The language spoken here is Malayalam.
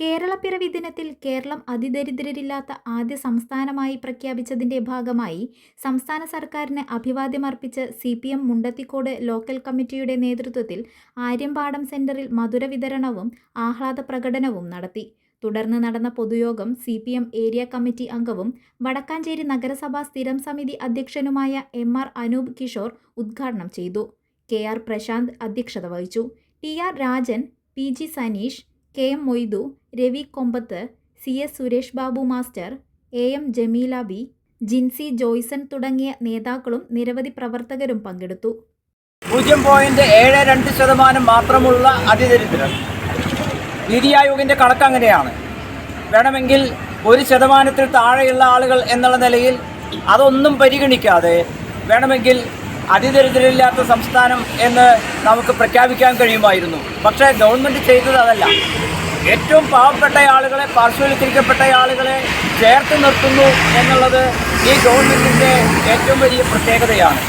കേരളപ്പിറവി ദിനത്തിൽ കേരളം അതിദരിദ്രരില്ലാത്ത ആദ്യ സംസ്ഥാനമായി പ്രഖ്യാപിച്ചതിന്റെ ഭാഗമായി സംസ്ഥാന സർക്കാരിന് അഭിവാദ്യമർപ്പിച്ച് C P M Mundathikode local കമ്മിറ്റിയുടെ നേതൃത്വത്തിൽ ആര്യമ്പാടം സെന്ററിൽ മധുര വിതരണവും ആഹ്ലാദ പ്രകടനവും നടത്തി. തുടർന്ന് നടന്ന പൊതുയോഗം C P M area committee അംഗവും വടക്കാഞ്ചേരി നഗരസഭാ സ്ഥിരം സമിതി അധ്യക്ഷനുമായ എം ആർ അനൂപ് കിഷോർ ഉദ്ഘാടനം ചെയ്തു. കെ ആർ പ്രശാന്ത് അധ്യക്ഷത വഹിച്ചു. T R Rajan P G Saneesh K Moidu Ravi Kombath C S Suresh Babu master A M Jameela B Jincy Joyson തുടങ്ങിയ നേതാക്കളും നിരവധി പ്രവർത്തകരും പങ്കെടുത്തു. പൂജ്യം പോയിന്റ് ഏഴ് രണ്ട് ശതമാനം മാത്രമുള്ള അതിദരിദ്രർ. നീതി ആയോഗിന്റെ കണക്ക് അങ്ങനെയാണ്. വേണമെങ്കിൽ ഒരു ശതമാനത്തിൽ താഴെയുള്ള ആളുകൾ എന്നുള്ള നിലയിൽ അതൊന്നും പരിഗണിക്കാതെ വേണമെങ്കിൽ അതിദരിദ്രരില്ലാത്ത സംസ്ഥാനം എന്ന് നമുക്ക് പ്രഖ്യാപിക്കാൻ കഴിയുമായിരുന്നു. പക്ഷേ ഗവൺമെന്റ് ചെയ്തത് അതല്ല. ഏറ്റവും പാവപ്പെട്ട ആളുകളെ പാർശ്വവൽക്കരിക്കപ്പെട്ട ആളുകളെ ചേർത്ത് നിർത്തുന്നു എന്നുള്ളത് ഈ ഗവൺമെന്റിന്റെ ഏറ്റവും വലിയ പ്രത്യേകതയാണ്.